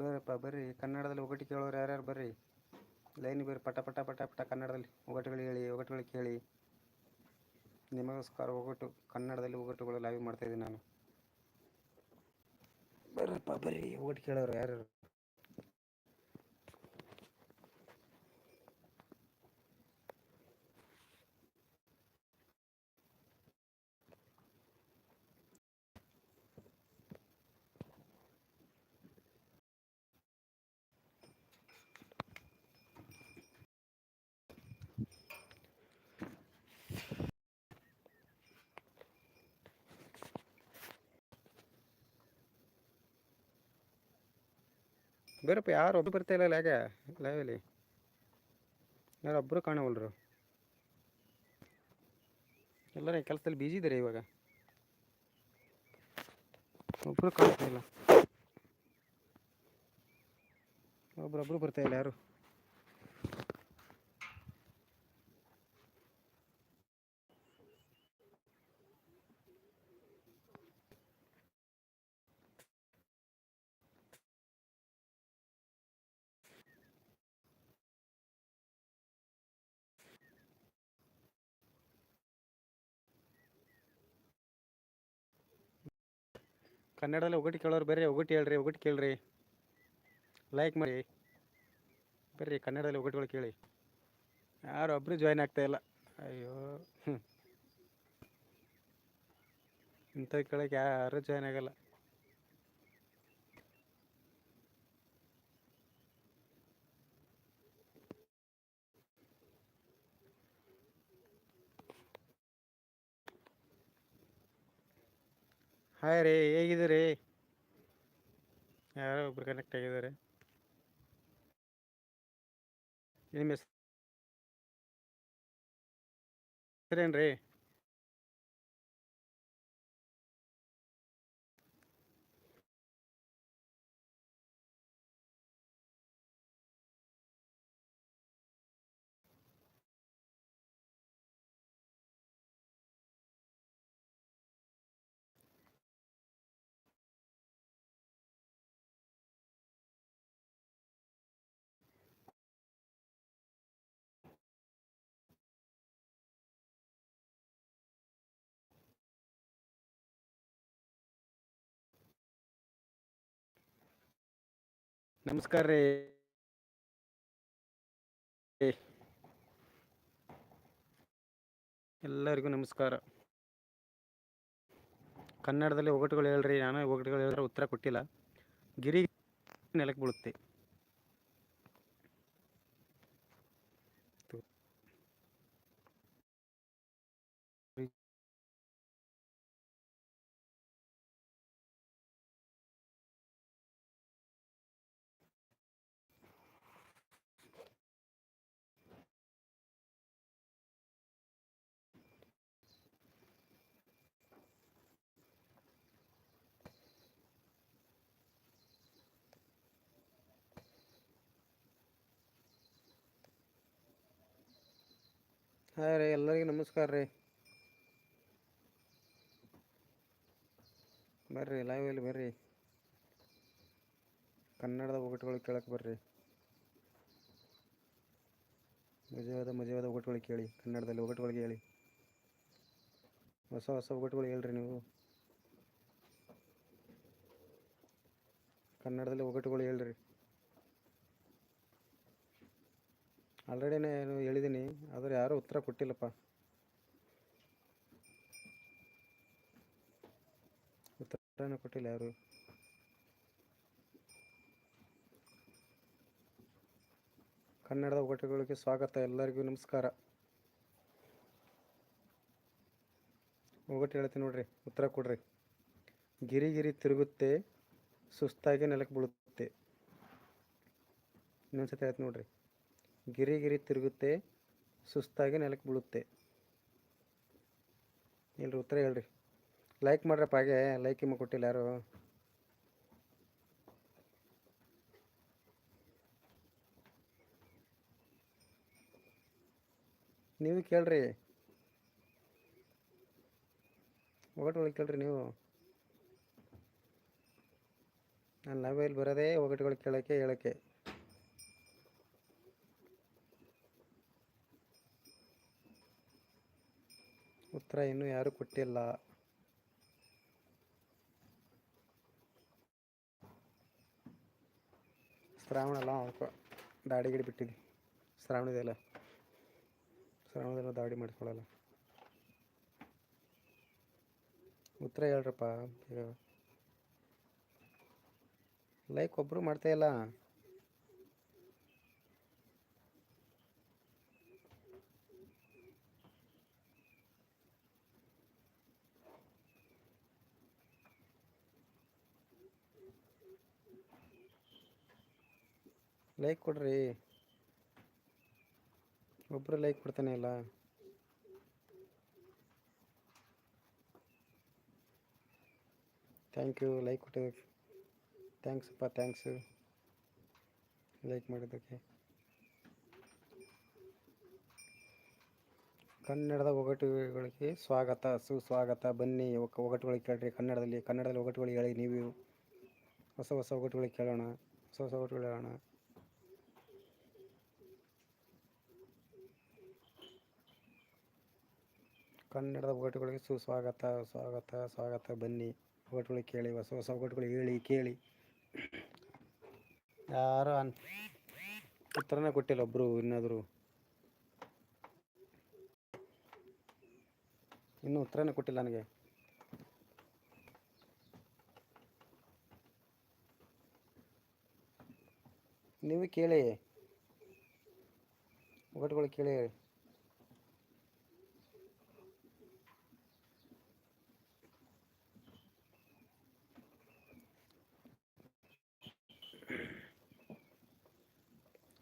ಬರ್ರಪ್ಪ ಬರ್ರಿ. ಕನ್ನಡದಲ್ಲಿ ಒಗಟು ಕೇಳೋರು ಯಾರ್ಯಾರು ಬರ್ರಿ? ಲೈನ್ ಬರ್ರಿ ಪಟ ಪಟ ಪಟ ಪಟ ಕನ್ನಡದಲ್ಲಿ. ಒಗಟುಗಳು ಹೇಳಿ, ಒಗಟುಗಳು ಕೇಳಿ. ನಿಮಗೋಸ್ಕರ ಒಗಟು, ಕನ್ನಡದಲ್ಲಿ ಒಗಟುಗಳು ಲೈವ್ ಮಾಡ್ತಾಯಿದ್ದೀನಿ ನಾನು. ಬರ್ರಪ್ಪ, ಬರ್ರಿ. ಒಗಟು ಕೇಳೋರು ಯಾರ್ಯಾರು? ಬೇರಪ್ಪ ಯಾರು ಒಬ್ಬರು ಬರ್ತಾ ಇಲ್ಲ ಯಾಕೆ? ಲೈವಲ್ಲಿ ಯಾರು ಒಬ್ಬರು ಕಾಣವಲ್ರು. ಎಲ್ಲರೂ ಕೆಲಸದಲ್ಲಿ ಬ್ಯುಸಿ ಇದ್ದಾರೆ ಇವಾಗ? ಒಬ್ಬರು ಕಾಣ್ತಾ ಇಲ್ಲ. ಒಬ್ರೊಬ್ರು ಬರ್ತಾ ಇಲ್ಲ ಯಾರು? ಕನ್ನಡದಲ್ಲಿ ಒಗಟು ಕೇಳೋರು ಬರ್ರಿ ಒಗಟು ಹೇಳ್ರಿ ಒಗಟು ಕೇಳ್ರಿ. ಲೈಕ್ ಮಾಡಿ. ಬರ್ರಿ, ಕನ್ನಡದಲ್ಲಿ ಒಗಟಿಗಳು ಕೇಳಿ. ಯಾರು ಒಬ್ಬರು ಜಾಯ್ನ್ ಆಗ್ತಾ ಇಲ್ಲ. ಅಯ್ಯೋ ಇಂಥದ್ದು ಕೇಳೋಕೆ ಯಾರು ಜಾಯ್ನ್ ಆಗಲ್ಲ. ಹಾಯ್ ರೀ ಹೇಗಿದ್ದೀರಿ ಯಾರೋ ಒಬ್ರು ಕನೆಕ್ಟ್ ಆಗಿದ್ದಾರೆ. ನಿಮ್ಮ ಹೆಸರೇನು ರೀ ನಮಸ್ಕಾರ ರೀ. ಎಲ್ಲರಿಗೂ ನಮಸ್ಕಾರ. ಕನ್ನಡದಲ್ಲಿ ಒಗಟುಗಳು ಹೇಳ್ರಿ, ನಾನು ಒಗಟುಗಳು ಹೇಳಿದ್ರೆ ಉತ್ತರ ಕೊಟ್ಟಿಲ್ಲ. ಗಿರಿ ನೆಲಕ್ಕೆ ಬೀಳುತ್ತೆ. ಹಾಯ್ ರೀ, ಎಲ್ಲರಿಗೂ ನಮಸ್ಕಾರ ರೀ. ಬರ್ರಿ ಲೈವ್ ಇಲ್ಲಿ ಬರ್ರಿ. ಕನ್ನಡದ ಒಗಟುಗಳು ಕೇಳಕ್ಕೆ ಬರ್ರಿ. ಮಜವಾದ ಮಜವಾದ ಒಗಟುಗಳು ಕೇಳಿ, ಕನ್ನಡದಲ್ಲಿ ಒಗಟುಗಳಿಗೆ ಹೇಳಿ ಹೊಸ ಹೊಸ ಒಗಟುಗಳು ಹೇಳ್ರಿ ನೀವು. ಕನ್ನಡದಲ್ಲಿ ಒಗಟುಗಳು ಹೇಳ್ರಿ. ಆಲ್ರೆಡಿ ನಾನು ಹೇಳಿದ್ದೀನಿ, ಆದರೆ ಯಾರೂ ಉತ್ತರ ಕೊಟ್ಟಿಲ್ಲಪ್ಪ. ಉತ್ತರನೇ ಕೊಟ್ಟಿಲ್ಲ ಯಾರು. ಕನ್ನಡದ ಒಗಟುಗಳಿಗೆ ಸ್ವಾಗತ, ಎಲ್ಲರಿಗೂ ನಮಸ್ಕಾರ. ಒಗಟು ಹೇಳ್ತೀನಿ ನೋಡ್ರಿ, ಉತ್ತರ ಕೊಡ್ರಿ. ಗಿರಿಗಿರಿ ಗಿರಿ ತಿರುಗುತ್ತೆ, ಸುಸ್ತಾಗಿ ನೆಲಕ್ಕೆ ಬೀಳುತ್ತೆ. ಇನ್ನೊಂದ್ಸತಿ ಹೇಳ್ತೀನಿ ನೋಡ್ರಿ. ಗಿರಿ ಗಿರಿ ತಿರುಗುತ್ತೆ, ಸುಸ್ತಾಗಿ ನೆಲಕ್ಕೆ ಬೀಳುತ್ತೆ. ಇಲ್ಲರಿ ಉತ್ತರ ಹೇಳ್ರಿ. ಲೈಕ್ ಮಾಡ್ರಪ್ಪ ಹಾಗೆ ಲೈಕ್ ಇಮ್ಮ ಕೊಟ್ಟಿಲ್ಲ ಯಾರು? ನೀವು ಕೇಳ್ರಿ. ಒಗಟುಗಳಿಗೆ ಕೇಳ್ರಿ ನೀವು. ನಾನು ನಾವೇ ಇಲ್ಲಿ ಬರೋದೇ ಒಗಟ್ಗಳಿಗೆ ಕೇಳೋಕ್ಕೆ ಹೇಳೋಕ್ಕೆ ಉತ್ತರ ಇನ್ನೂ ಯಾರೂ ಕೊಟ್ಟಿಲ್ಲ. ಶ್ರಾವಣ ಅಲ್ಲ ದಾಡಿ ಗಿಡಿ ಬಿಟ್ಟಿದ್ವಿ ಶ್ರಾವಣದೆಲ್ಲ ಶ್ರಾವಣದೆಲ್ಲ ದಾಡಿ ಮಾಡಿಸ್ಕೊಳ್ಳಲ್ಲ ಉತ್ತರ ಹೇಳ್ರಪ್ಪ ಲೈಕ್ ಒಬ್ಬರು ಮಾಡ್ತಾ ಲೈಕ್ ಕೊಡ್ರಿ. ಒಬ್ಬರು ಲೈಕ್ ಕೊಡ್ತಾನೆ ಇಲ್ಲ. ಥ್ಯಾಂಕ್ ಯು ಲೈಕ್ ಕೊಟ್ಟಿದ್ದಕ್ಕೆ. ಥ್ಯಾಂಕ್ಸಪ್ಪ ಥ್ಯಾಂಕ್ಸು ಲೈಕ್ ಮಾಡಿದ್ದಕ್ಕೆ. ಕನ್ನಡದ ಒಗಟುಗಳಿಗೆ ಸ್ವಾಗತ, ಸುಸ್ವಾಗತ. ಬನ್ನಿ ಒಗಟುಗಳಿಗೆ ಕೇಳ್ರಿ. ಕನ್ನಡದಲ್ಲಿ ಕನ್ನಡದಲ್ಲಿ ಒಗಟುಗಳಿಗೆ ಹೇಳಿ ನೀವು. ಹೊಸ ಹೊಸ ಒಗಟುಗಳಿಗೆ ಕೇಳೋಣ. ಹೊಸ ಹೊಸ ಒಗಟುಗಳು ಹೇಳೋಣ. ಕನ್ನಡದ ಒಗಟುಗಳಿಗೆ ಸುಸ್ವಾಗತ, ಸ್ವಾಗತ ಸ್ವಾಗತ, ಬನ್ನಿ. ಒಗಟುಗಳಿಗೆ ಕೇಳಿ, ಹೊಸ ಹೊಸ ಒಗಟುಗಳು ಹೇಳಿ, ಕೇಳಿ. ಯಾರು ಅನ್, ಉತ್ತರನೇ ಕೊಟ್ಟಿಲ್ಲ ಒಬ್ಬರು ಇನ್ನಾದರೂ. ಇನ್ನೂ ಉತ್ತರನೇ ಕೊಟ್ಟಿಲ್ಲ ನನಗೆ. ನೀವು ಕೇಳಿ. ಒಗಟುಗಳು ಕೇಳಿ.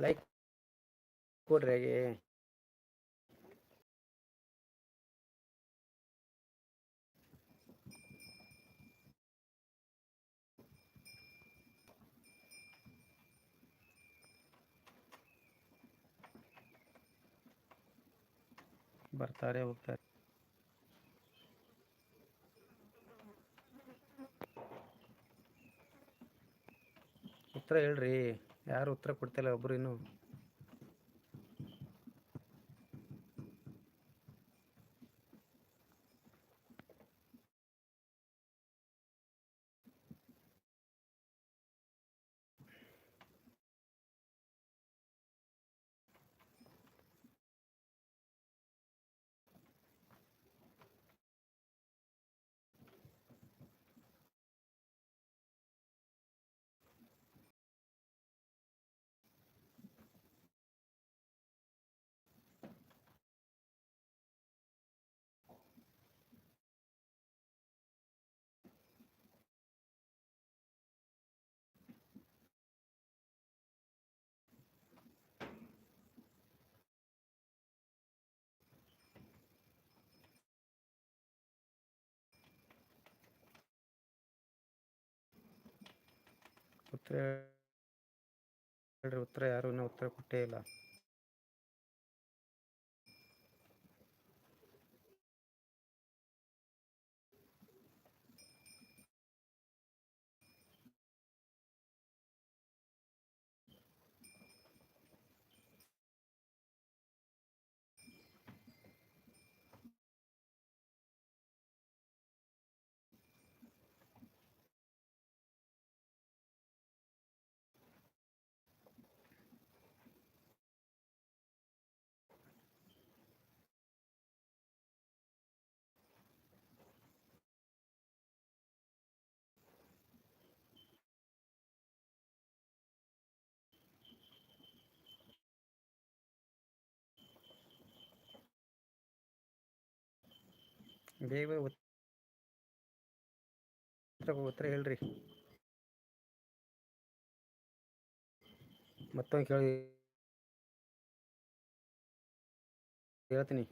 ಲೈಕ್ ಕೊಡ್ರಿ ಹಾಗೆ ಬರ್ತಾರೆ ಹೋಗ್ತಾರೆ ಉತ್ತರ ಹೇಳ್ರಿ ಯಾರು ಉತ್ತರ ಕೊಡ್ತಿಲ್ಲ ಒಬ್ರು ಇನ್ನು ಉತ್ತರ ಹೇಳ್ರಿ ಉತ್ತರ ಯಾರು ಇನ್ನೂ ಉತ್ತರ ಕೊಟ್ಟೇ ಇಲ್ಲ ಬೇಗ ಉತ್ತರ ಹೇಳ್ರಿ. ಮತ್ತೊಂದು ಕೇಳಿ ಹೇಳ್ತೀನಿ.